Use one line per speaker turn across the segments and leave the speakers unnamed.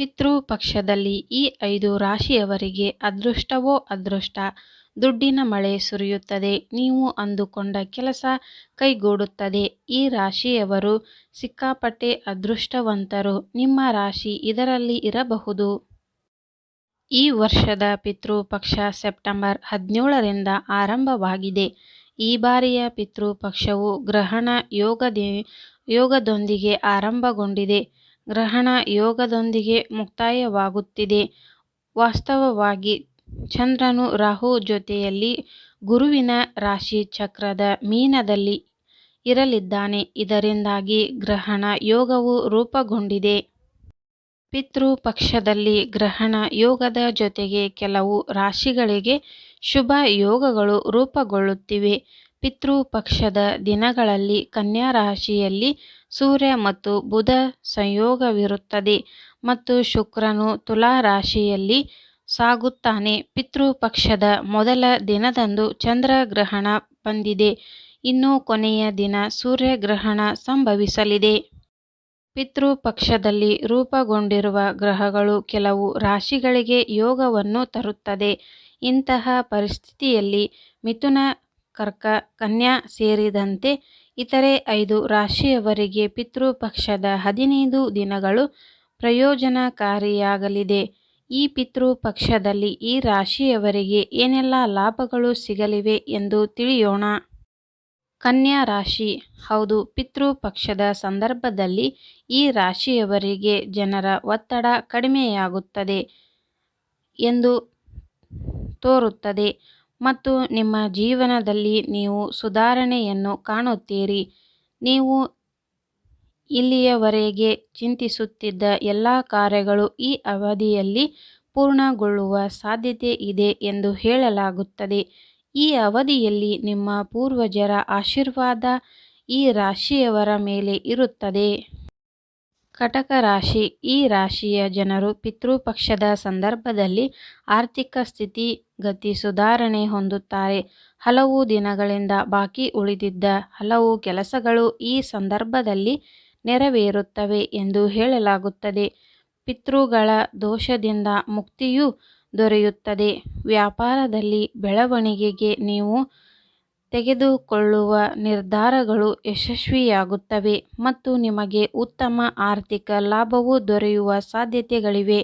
ಪಿತೃ ಪಕ್ಷದಲ್ಲಿ ಈ ಐದು ರಾಶಿಯವರಿಗೆ ಅದೃಷ್ಟವೋ ಅದೃಷ್ಟ, ದುಡ್ಡಿನ ಮಳೆ ಸುರಿಯುತ್ತದೆ, ನೀವು ಅಂದುಕೊಂಡ ಕೆಲಸ ಕೈಗೂಡುತ್ತದೆ. ಈ ರಾಶಿಯವರು ಸಿಕ್ಕಾಪಟ್ಟೆ ಅದೃಷ್ಟವಂತರು. ನಿಮ್ಮ ರಾಶಿ ಇದರಲ್ಲಿ ಇರಬಹುದು. ಈ ವರ್ಷದ ಪಿತೃಪಕ್ಷ ಸೆಪ್ಟೆಂಬರ್ ಹದಿನೇಳರಿಂದ ಆರಂಭವಾಗಿದೆ. ಈ ಬಾರಿಯ ಪಿತೃ ಪಕ್ಷವು ಗ್ರಹಣ ಯೋಗದೇ ಯೋಗದೊಂದಿಗೆ ಆರಂಭಗೊಂಡಿದೆ. ಗ್ರಹಣ ಯೋಗದೊಂದಿಗೆ ಮುಕ್ತಾಯವಾಗುತ್ತಿದೆ. ವಾಸ್ತವವಾಗಿ ಚಂದ್ರನು ರಾಹು ಜೊತೆಯಲ್ಲಿ ಗುರುವಿನ ರಾಶಿ ಚಕ್ರದ ಮೀನದಲ್ಲಿ ಇರಲಿದ್ದಾನೆ. ಇದರಿಂದಾಗಿ ಗ್ರಹಣ ಯೋಗವು ರೂಪುಗೊಂಡಿದೆ. ಪಿತೃ ಪಕ್ಷದಲ್ಲಿ ಗ್ರಹಣ ಯೋಗದ ಜೊತೆಗೆ ಕೆಲವು ರಾಶಿಗಳಿಗೆ ಶುಭ ಯೋಗಗಳು ರೂಪುಗೊಳ್ಳುತ್ತಿವೆ. ಪಿತೃ ಪಕ್ಷದ ದಿನಗಳಲ್ಲಿ ಕನ್ಯಾ ರಾಶಿಯಲ್ಲಿ ಸೂರ್ಯ ಮತ್ತು ಬುಧ ಸಂಯೋಗವಿರುತ್ತದೆ ಮತ್ತು ಶುಕ್ರನು ತುಲಾ ರಾಶಿಯಲ್ಲಿ ಸಾಗುತ್ತಾನೆ. ಪಿತೃಪಕ್ಷದ ಮೊದಲ ದಿನದಂದು ಚಂದ್ರಗ್ರಹಣ ಬಂದಿದೆ. ಇನ್ನು ಕೊನೆಯ ದಿನ ಸೂರ್ಯಗ್ರಹಣ ಸಂಭವಿಸಲಿದೆ. ಪಿತೃಪಕ್ಷದಲ್ಲಿ ರೂಪುಗೊಂಡಿರುವ ಗ್ರಹಗಳು ಕೆಲವು ರಾಶಿಗಳಿಗೆ ಯೋಗವನ್ನು ತರುತ್ತದೆ. ಇಂತಹ ಪರಿಸ್ಥಿತಿಯಲ್ಲಿ ಮಿಥುನ ಕರ್ಕ, ಕನ್ಯಾ ಸೇರಿದಂತೆ ಇತರೆ ಐದು ರಾಶಿಯವರಿಗೆ ಪಿತೃಪಕ್ಷದ ಹದಿನೈದು ದಿನಗಳು ಪ್ರಯೋಜನಕಾರಿಯಾಗಲಿದೆ. ಈ ಪಿತೃಪಕ್ಷದಲ್ಲಿ ಈ ರಾಶಿಯವರಿಗೆ ಏನೆಲ್ಲ ಲಾಭಗಳು ಸಿಗಲಿವೆ ಎಂದು ತಿಳಿಯೋಣ. ಕನ್ಯಾ ರಾಶಿ. ಹೌದು, ಪಿತೃಪಕ್ಷದ ಸಂದರ್ಭದಲ್ಲಿ ಈ ರಾಶಿಯವರಿಗೆ ಜನರ ಒತ್ತಡ ಕಡಿಮೆಯಾಗುತ್ತದೆ ಎಂದು ತೋರುತ್ತದೆ. ಮತ್ತು ನಿಮ್ಮ ಜೀವನದಲ್ಲಿ ನೀವು ಸುಧಾರಣೆಯನ್ನು ಕಾಣುತ್ತೀರಿ. ನೀವು ಇಲ್ಲಿಯವರೆಗೆ ಚಿಂತಿಸುತ್ತಿದ್ದ ಎಲ್ಲ ಕಾರ್ಯಗಳು ಈ ಅವಧಿಯಲ್ಲಿ ಪೂರ್ಣಗೊಳ್ಳುವ ಸಾಧ್ಯತೆ ಇದೆ ಎಂದು ಹೇಳಲಾಗುತ್ತದೆ. ಈ ಅವಧಿಯಲ್ಲಿ ನಿಮ್ಮ ಪೂರ್ವಜರ ಆಶೀರ್ವಾದ ಈ ರಾಶಿಯವರ ಮೇಲೆ ಇರುತ್ತದೆ. ಕಟಕ ರಾಶಿ. ಈ ರಾಶಿಯ ಜನರು ಪಿತೃಪಕ್ಷದ ಸಂದರ್ಭದಲ್ಲಿ ಆರ್ಥಿಕ ಸ್ಥಿತಿ, ಗತಿ ಸುಧಾರಣೆ ಹೊಂದುತ್ತಾರೆ. ಹಲವು ದಿನಗಳಿಂದ ಬಾಕಿ ಉಳಿದಿದ್ದ ಹಲವು ಕೆಲಸಗಳು ಈ ಸಂದರ್ಭದಲ್ಲಿ ನೆರವೇರುತ್ತವೆ ಎಂದು ಹೇಳಲಾಗುತ್ತದೆ. ಪಿತೃಗಳ ದೋಷದಿಂದ ಮುಕ್ತಿಯೂ ದೊರೆಯುತ್ತದೆ. ವ್ಯಾಪಾರದಲ್ಲಿ ಬೆಳವಣಿಗೆಗೆ ನೀವು ತೆಗೆದುಕೊಳ್ಳುವ ನಿರ್ಧಾರಗಳು ಯಶಸ್ವಿಯಾಗುತ್ತವೆ ಮತ್ತು ನಿಮಗೆ ಉತ್ತಮ ಆರ್ಥಿಕ ಲಾಭವು ದೊರೆಯುವ ಸಾಧ್ಯತೆಗಳಿವೆ.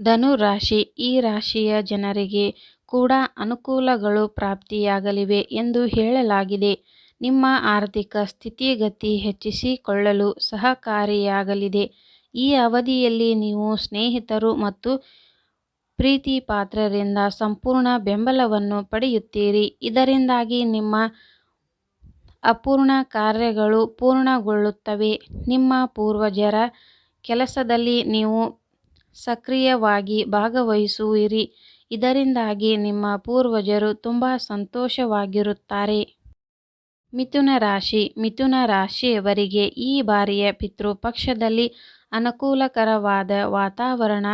ಧನು ರಾಶಿ ಈ ರಾಶಿಯ ಜನರಿಗೆ ಕೂಡ ಅನುಕೂಲಗಳು ಪ್ರಾಪ್ತಿಯಾಗಲಿವೆ ಎಂದು ಹೇಳಲಾಗಿದೆ. ನಿಮ್ಮ ಆರ್ಥಿಕ ಸ್ಥಿತಿಗತಿ ಹೆಚ್ಚಿಸಿಕೊಳ್ಳಲು ಸಹಕಾರಿಯಾಗಲಿದೆ. ಈ ಅವಧಿಯಲ್ಲಿ ನೀವು ಸ್ನೇಹಿತರು ಮತ್ತು ಪ್ರೀತಿಪಾತ್ರರಿಂದ ಸಂಪೂರ್ಣ ಬೆಂಬಲವನ್ನು ಪಡೆಯುತ್ತೀರಿ. ಇದರಿಂದಾಗಿ ನಿಮ್ಮ ಅಪೂರ್ಣ ಕಾರ್ಯಗಳು ಪೂರ್ಣಗೊಳ್ಳುತ್ತವೆ. ನಿಮ್ಮ ಪೂರ್ವಜರ ಕೆಲಸದಲ್ಲಿ ನೀವು ಸಕ್ರಿಯವಾಗಿ ಭಾಗವಹಿಸುವಿರಿ. ಇದರಿಂದಾಗಿ ನಿಮ್ಮ ಪೂರ್ವಜರು ತುಂಬ ಸಂತೋಷವಾಗಿರುತ್ತಾರೆ. ಮಿಥುನ ರಾಶಿ. ಮಿಥುನ ರಾಶಿಯವರಿಗೆ ಈ ಬಾರಿಯ ಪಿತೃಪಕ್ಷದಲ್ಲಿ ಅನುಕೂಲಕರವಾದ ವಾತಾವರಣ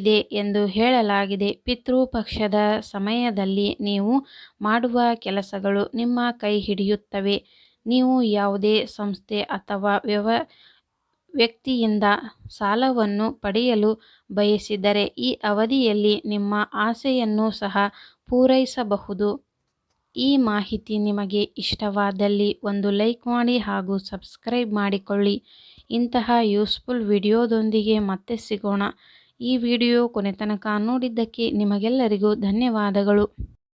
ಇದೆ ಎಂದು ಹೇಳಲಾಗಿದೆ. ಪಿತೃಪಕ್ಷದ ಸಮಯದಲ್ಲಿ ನೀವು ಮಾಡುವ ಕೆಲಸಗಳು ನಿಮ್ಮ ಕೈ ಹಿಡಿಯುತ್ತವೆ. ನೀವು ಯಾವುದೇ ಸಂಸ್ಥೆ ಅಥವಾ ವ್ಯವ, ವ್ಯಕ್ತಿಯಿಂದ ಸಾಲವನ್ನು ಪಡೆಯಲು ಬಯಸಿದರೆ ಈ ಅವಧಿಯಲ್ಲಿ ನಿಮ್ಮ ಆಸೆಯನ್ನು ಸಹ ಪೂರೈಸಬಹುದು. ಈ ಮಾಹಿತಿ ನಿಮಗೆ ಇಷ್ಟವಾದಲ್ಲಿ ಒಂದು ಲೈಕ್ ಮಾಡಿ ಹಾಗೂ ಸಬ್ಸ್ಕ್ರೈಬ್ ಮಾಡಿಕೊಳ್ಳಿ. ಇಂತಹ ಯೂಸ್ಫುಲ್ ವಿಡಿಯೋದೊಂದಿಗೆ ಮತ್ತೆ ಸಿಗೋಣ. ಈ ವಿಡಿಯೋ ಕೊನೆತನಕ ನೋಡಿದ್ದಕ್ಕೆ ನಿಮಗೆಲ್ಲರಿಗೂ ಧನ್ಯವಾದಗಳು.